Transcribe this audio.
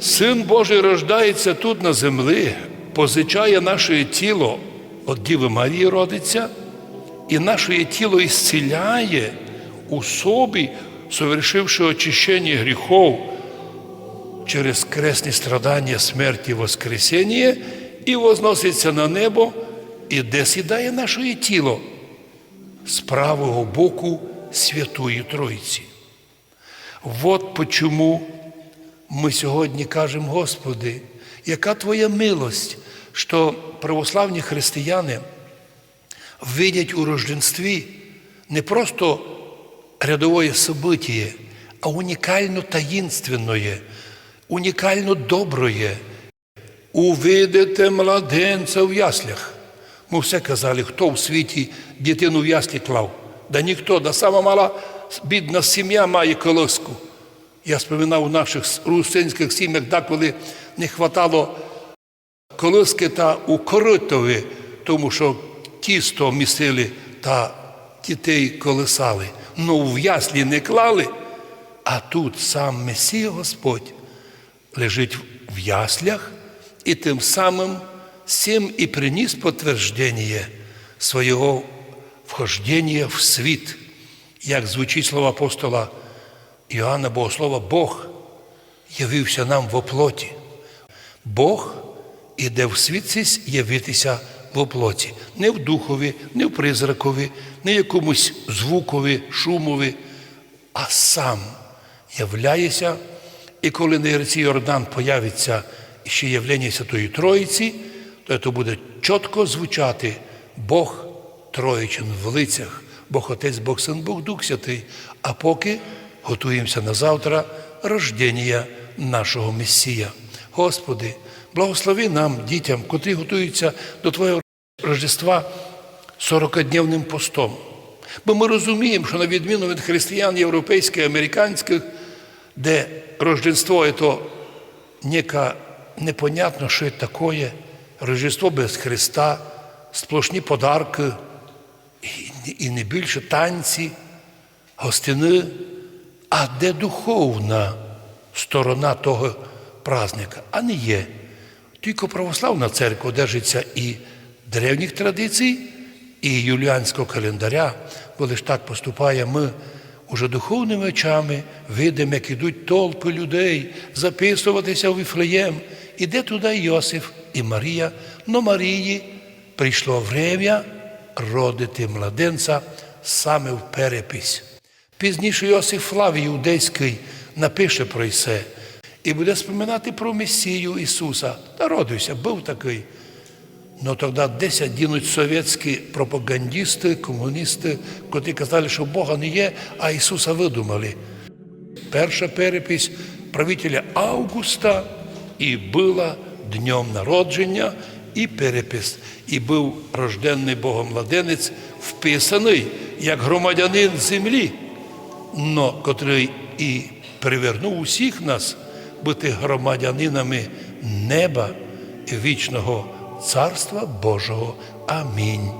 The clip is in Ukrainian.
Син Божий рождається тут на землі, позичає наше тіло від Діви Марії родиться, і наше тіло ісціляє у собі, совершивши очищення гріхов через кресні страдання, смерті і Воскресіння, і возноситься на небо, і де сідає наше тіло з правого боку Святої Тройці. Вот почому ми сьогодні кажемо, Господи, яка Твоя милость, що православні християни видять у рожденстві не просто рядовое событие, а унікально таїнственное, унікально доброє. Увидите младенця в яслях. Ми все казали, хто в світі дитину в яслі клав. Да ніхто, да сама мала бідна сім'я має колоску. Я споминав у наших русинських сім'ях, коли не хватало колиски та у коритові, тому що тісто місили та дітей колисали. Ну в яслі не клали, а тут сам Месія Господь лежить в яслях і тим самим всім і приніс підтвердження свого вхождення в світ, як звучить слово апостола Іоанна Богослова, Бог явився нам в оплоті. Бог іде в світ цей явитися в оплоті. Не в духові, не в призракові, не якомусь звукові, шумові, а сам являється. І коли на ріці Йордан появиться ще явлення Святої Троїці, то це буде чітко звучати Бог Троїчин в лицях, Бог Отець, Бог Син, Бог Дух Святий. А поки готуємося на завтра рождення нашого Месія. Господи, благослови нам, дітям, котрі готуються до Твого Рождества 40-дневним постом. Бо ми розуміємо, що на відміну від християн європейських, американських, де Рождество – це нека непонятно, що це таке, Рождество без Христа, сплошні подарки, і не більше танці, гостини, а де духовна сторона того праздника, а не є. Тільки православна церква держиться і древніх традицій, і юліанського календаря, бо лише так поступає ми уже духовними очами видимо, як ідуть толпи людей записуватися в Віфлеєм. Іде туди Йосиф і Марія, но Марії прийшло время родити младенця саме в перепись. Пізніше Йосиф Флавій Іудейський напише про це і буде споминати про Месію Ісуса. Та радуйся, був такий. Ну тоді десь дінуть совєтські пропагандисти, комуністи, котрі казали, що Бога не є, а Ісуса видумали. Перша перепись правителя Августа і була днем народження і перепис. І був рожденний Богом младенець, вписаний як громадянин землі, но котрий і привернув усіх нас бути громадянинами неба і вічного Царства Божого. Амінь.